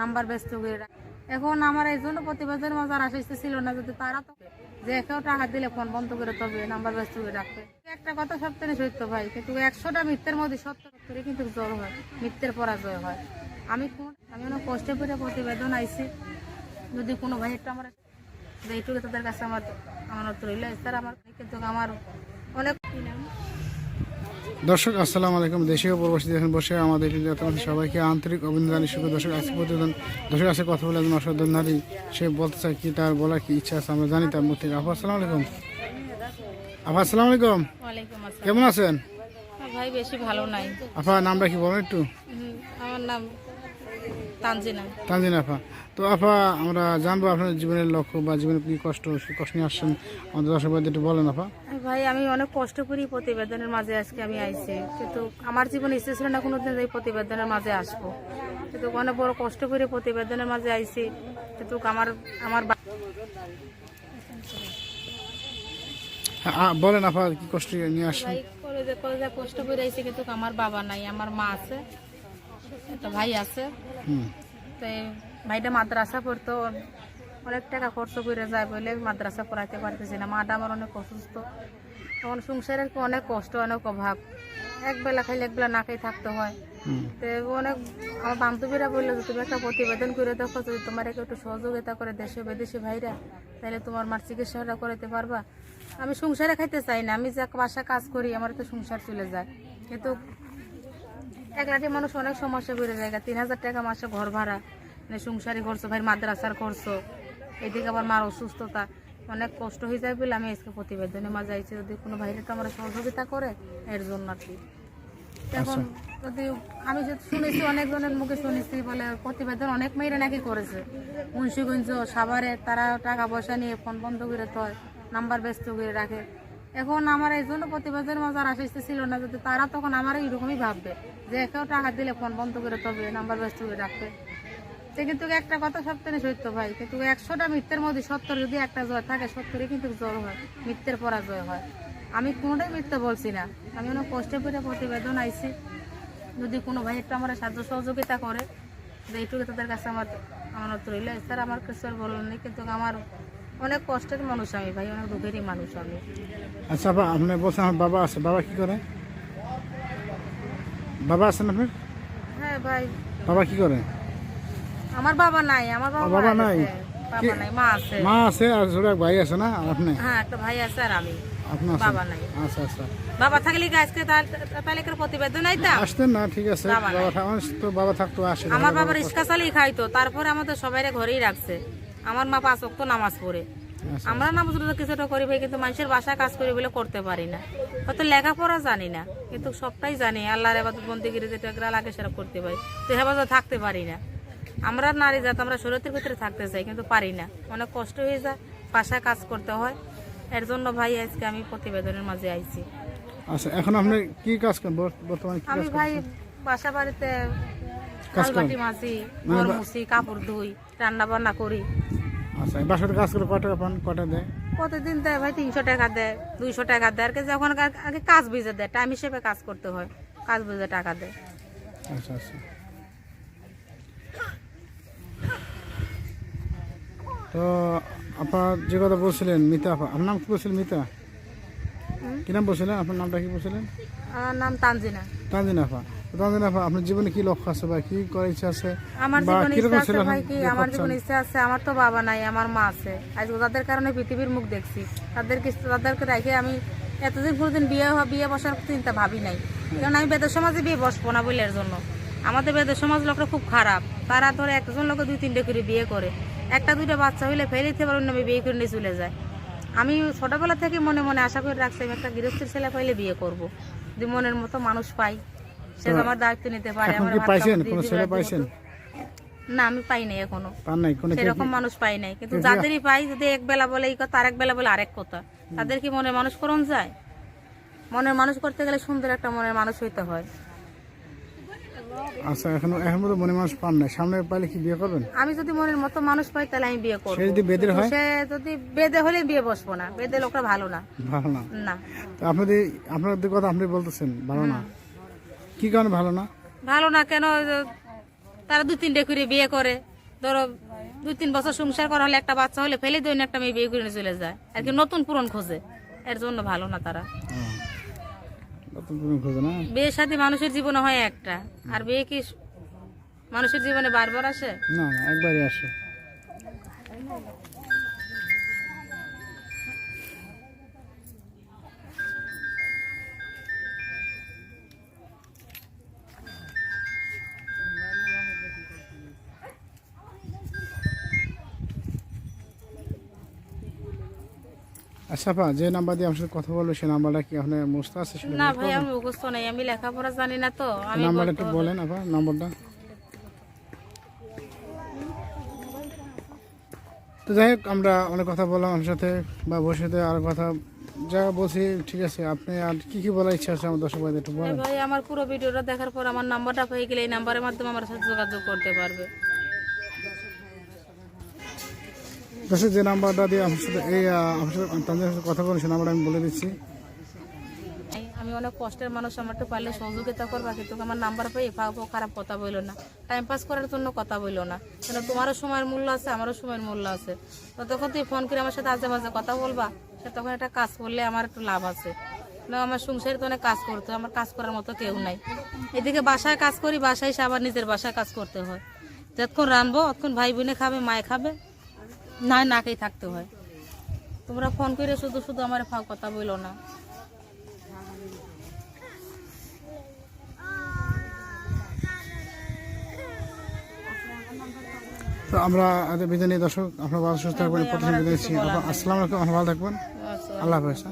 Number ব্যস্ত করে। এখন আমার এই জন্য প্রতিবেদনের মাঝে আর আসতে ছিল না, যদি তারা তো যে কেউ টাকা দিলে ফোন বন্ধ করে তবে নাম্বার ব্যস্ত করে রাখবে। একটা কথা সত্যি সত্য ভাই, কিন্তু একশোটা মিথ্যের মধ্যে সত্য সত্তরে কিন্তু জ্বর হয়, মিথ্যের পরাজয় হয়। আমি কোন আমি অনেক কষ্টে করে প্রতিবেদন আইছি। যদি কোনো ভাই একটা আমার এইটুকু তাদের কাছে আমার আমার রইল স্যার আমার কিন্তু আমার দর্শক আসসালামু আলাইকুম। দেশীয় প্রবাসী দেখেন বসে আমাদের আপনাদের সবাইকে আন্তরিক অভিনন্দন জানিয়ে শুভ দর্শক আজকে প্রতিবেদন দর্শক আছে কথা বলে একজন অসাধারণ নারী সে বলতে চায় কি তার বলার কি ইচ্ছা আছে আমরা জানি তার মধ্যে আপা আসসালামু আলাইকুম। আপা আসসালামু আলাইকুম। কেমন আছেন? ভাই বেশি ভালো নাই। আপা নামটা কি বলেন একটু। আমার নাম তানজিনা। তানজিন আপা তো আপা আমরা জানব আপনার জীবনের লক্ষ্য বা জীবনে কি কষ্ট কষ্ট নিয়ে আসছেন আমাদের দর্শক ভাইদের একটু বলেন আপা ভাই আমি অনেক কষ্ট করি প্রতিবেদনের মাঝে আজকে আমি আইছি। কিন্তু আমার জীবনে ইচ্ছে ছিল না কোনোদিন এই প্রতিবেদনের মাঝে আসব। কিন্তু অনেক বড় কষ্ট করে প্রতিবেদনের মাঝে আইছি। কিন্তু আমার আমার হ্যাঁ, বলেন আপা কি কষ্ট নিয়ে আসছেন? কষ্ট করে আইছি কিন্তু আমার বাবা নাই আমার মা আছে। একটা ভাই আছে। তো ভাইটা মাদ্রাসা পড়তো। অনেক টাকা খরচ করে যায় বলে মাদ্রাসা পড়াইতে পারতেছি না। মাটা আমার অনেক অসুস্থ। তখন সংসারের কি অনেক কষ্ট অনেক অভাব। এক বেলা খাইলে এক বেলা না খেয়ে থাকতে হয়। তো অনেক আমার বান্ধবীরা বলল যে তুমি একটা প্রতিবেদন করে দেখো যদি তোমার একটু সহযোগিতা করে দেশে বিদেশি ভাইরা তাহলে তোমার মার চিকিৎসাটা করাতে পারবা। আমি সংসারে খাইতে চাই না। আমি যা বাসা কাজ করি আমার তো সংসার চলে যায়। কিন্তু এক লাঠি মানুষ অনেক সমস্যা বেড়ে যায় তিন হাজার টাকা মাসে ঘর ভাড়া মানে সংসারী খরচ ভাই মাদ্রাসার খরচ এদিকে আবার মার অসুস্থতা অনেক কষ্ট হয়ে যায় বলে আমি আজকে প্রতিবেদনে মা যাইছি যদি কোনো ভাইরা তো আমার সহযোগিতা করে এর জন্য আর কি। এখন যদি আমি যে শুনেছি অনেকজনের মুখে শুনেছি বলে প্রতিবেদন অনেক মেয়েরা নাকি করেছে। মুন্সিগঞ্জ সাভারে তারা টাকা পয়সা নিয়ে ফোন বন্ধ করে থয় নাম্বার ব্যস্ত করে রাখে। এখন আমার এই জন্য প্রতিবেদনের মাঝে আর আসতে ছিল না যদি তারা তখন আমার এইরকমই ভাববে, যে কেউ টাকা দিলে ফোন বন্ধ করে তবে নাম্বার ব্যস্ত করে রাখবে। সে কিন্তু একটা কথা সত্যি সত্য ভাই, কিন্তু একশোটা মিথ্যের মধ্যে সত্তর যদি একটা জয় থাকে, সত্তরে কিন্তু জ্বর হয়, মিথ্যের পরাজয় হয়। আমি কোনোটাই মিথ্যে বলছি না, আমি অনেক কষ্টে করে প্রতিবেদন আইছি। যদি কোনো ভাই একটু আমার সাহায্য সহযোগিতা করে, যে এইটুকু তাদের কাছে আমার আমার রইল। স্যার আমার কিছু নেই, কিন্তু আমার অনেক কষ্টের মানুষ আমি ভাই অনেক দুঃখেরই মানুষ আমি। আচ্ছা আপা আপনি বলছেন আমার বাবা আছে বাবা কি করে? বাবা আছেন আপনার হ্যাঁ ভাই। বাবা কি করে? আমার বাবা নাই আমার বাবা বাবা নাই? বাবা নাই মা আছে। মা আছে আর ছোট ভাই আছে না আপনি? হ্যাঁ একটা ভাই আছে আর আমি। আপনি আছেন? বাবা নাই। আচ্ছা আচ্ছা। বাবা থাকলে আজকে তাহলে তাহলে কি প্রতিবেদন আইতাম? আসতেন না ঠিক আছে। বাবা বাবা আমার তো বাবা থাকতো আসে আমার বাবার রিক্সা চালিয়ে খাইতো তারপরে আমাদের সবাই ঘরেই রাখছে। আমার মা পাঁচ অক্ত নামাজ পড়ে। আচ্ছা। আমরা নামাজ রোজা কিছুটা করি ভাই কিন্তু মানুষের বাসায় কাজ করি বলে করতে পারি না। হয়তো লেখাপড়া জানি না কিন্তু সবটাই জানি। আল্লাহর এবাদত বন্দিগিরি যেটা লাগে সেটা করতে পারি। তো হেফাজত থাকতে পারি না। আমরা নারী জাত আমরা শরীরের ভিতরে থাকতে চাই কিন্তু পারি না। অনেক কষ্ট হয়ে যায় বাসায় কাজ করতে হয়। এর জন্য ভাই আজকে আমি প্রতিবেদনের মাঝে আইছি। আচ্ছা এখন আপনি কি কাজ করেন? বর্তমানে আমি ভাই বাসা বাড়িতে কাজ? কালবাটি মাছি ঘর মুছি কাপড় ধুই রান্না বান্না করি। আচ্ছা বাসাতে কাজ করে কয় টাকা পান? কটা দেয়? প্রতিদিন দেয় ভাই তিনশো টাকা দেয় দুইশো টাকা দেয়। আর কি যখন আগে- কাজ বুঝে দেয় টাইম হিসেবে কাজ করতে হয়। কাজ বুঝে টাকা দেয়। আচ্ছা আচ্ছা। তো আপনার যে কথা বলছিলেন মিতা আপা আপনার নাম কি বলছিলেন মিতা? কি নাম বলছিলেন? আপনার নামটা কি বলছিলেন? আমার নাম তানজিনা। তানজিন আপা। আপা আপনার জীবনে কি লক্ষ্য আছে বা কি করার ইচ্ছা আছে? আমার জীবনে ইচ্ছা আছে ভাই কি? আমার? জীবনে ইচ্ছা আছে আমার তো বাবা নাই আমার মা আছে। আজকে তাদের কারণে পৃথিবীর মুখ দেখছি তাদের তাদেরকে রেখে আমি এতদিন কোনোদিন বিয়ে বিয়ে বসার চিন্তা ভাবি নাই। কারণ আমি বেদের সমাজে বিয়ে বসবো না বলে এর জন্য। আমাদের বেদের সমাজ লোকটা খুব খারাপ। তারা ধরে একজন লোকে দুই তিনটে করে বিয়ে করে। একটা দুইটা বাচ্চা হইলে ফেলে দিতে পারুন আমি বিয়ে করে নিয়ে চলে যায়। আমি ছোটবেলা থেকে মনে মনে আশা করে রাখছি আমি একটা গৃহস্থের ছেলে পাইলে বিয়ে করব। যদি মনের মতো মানুষ পাই। সে আমার দায়িত্ব নিতে পারে এখন কি পাইছেন? কোনো ছেলে পাইছেন? না আমি পাই নাই এখনও। পান নাই? কোনো সেরকম মানুষ পাই নাই। কিন্তু যাদেরই পাই যদি এক বেলা বলে এই কথা আরেক বেলা বলে আরেক কথা তাদের কি মনের মানুষ করণ যায়? মনের মানুষ করতে গেলে সুন্দর একটা মনের মানুষ হইতে হয়। আচ্ছা এখন এখন মতো মনে মানুষ পান নাই। সামনে পাইলে কি বিয়ে করবেন? আমি যদি মনের মতো মানুষ পাই তাহলে আমি বিয়ে করব। সে যদি বেদের হয়? সে যদি বেদে হলে বিয়ে বসবো না। বেদে লোকটা ভালো না। ভালো না। না। তো আপনাদের আপনাদের কথা আপনি বলতেছেন ভালো না। কি কারণে ভালো না? ভালো না কেন? তারা দু তিনটে করে বিয়ে করে। ধরো দু তিন বছর সংসার করা হলে একটা বাচ্চা হলে ফেলে দিন একটা মেয়ে বিয়ে করে চলে যায়। আর কি নতুন পূরণ খোঁজে। এর জন্য ভালো না তারা। বিয়ের সাথে মানুষের জীবনে হয় একটা। আর বিয়ে কি মানুষের জীবনে বারবার আসে? না একবারই আসে। আচ্ছা আপা যে নাম্বার দিয়ে আমার সাথে কথা বলল সেই নাম্বারটা কি আপনার মুস্ত আছে না ভাই আমি মুখস্থ নাই আমি লেখাপড়া জানি না তো আমি নাম্বারটা একটু বলেন আপা নম্বরটা। তো যাই হোক আমরা অনেক কথা বললাম আমার সাথে বা বসে আর কথা। যা বলছি ঠিক আছে আপনি আর কি কি বলার ইচ্ছা আছে আমার দর্শক ভাইদের একটু বলেন। ভাই আমার পুরো ভিডিওটা দেখার পর আমার নাম্বারটা পেয়ে গেলে এই নাম্বারের মাধ্যমে আমার সাথে যোগাযোগ করতে পারবে। দর্শক, যে নাম্বারটা দিয়ে আমার সাথে এই আমার সাথে তাদের সাথে কথা বলেন সেই নাম্বারটা আমি বলে দিচ্ছি। আমি অনেক কষ্টের মানুষ, আমার একটু পারলে সহযোগিতা করবা, কিন্তু আমার নাম্বার পেয়ে ফাও খারাপ কথা বলল না। টাইম পাস করার জন্য কথা বলল না। কেন, তোমারও সময়ের মূল্য আছে, আমারও সময়ের মূল্য আছে। তো তখন তুই ফোন করে আমার সাথে আজে বাজে কথা বলবা, সে তখন একটা কাজ করলে আমার একটু লাভ আছে। না, আমার সংসারে তো অনেক কাজ করতে আমার কাজ করার মতো কেউ নাই। এদিকে বাসায় কাজ করি, বাসায় এসে আবার নিজের বাসায় কাজ করতে হয়। যতক্ষণ রানবো ততক্ষণ ভাই বোনে খাবে, মায়ে খাবে না নাকেই থাকতে হয়। তোমরা ফোন করে শুধু শুধু আমার ফাও কথা বলো না। তো আমরা বিদায় নিয়ে দর্শক আপনার ভালো সুস্থ থাকবেন প্রথমে বিদায় আসসালামু আলাইকুম ভালো থাকবেন। আচ্ছা। আল্লাহ হাফেজ?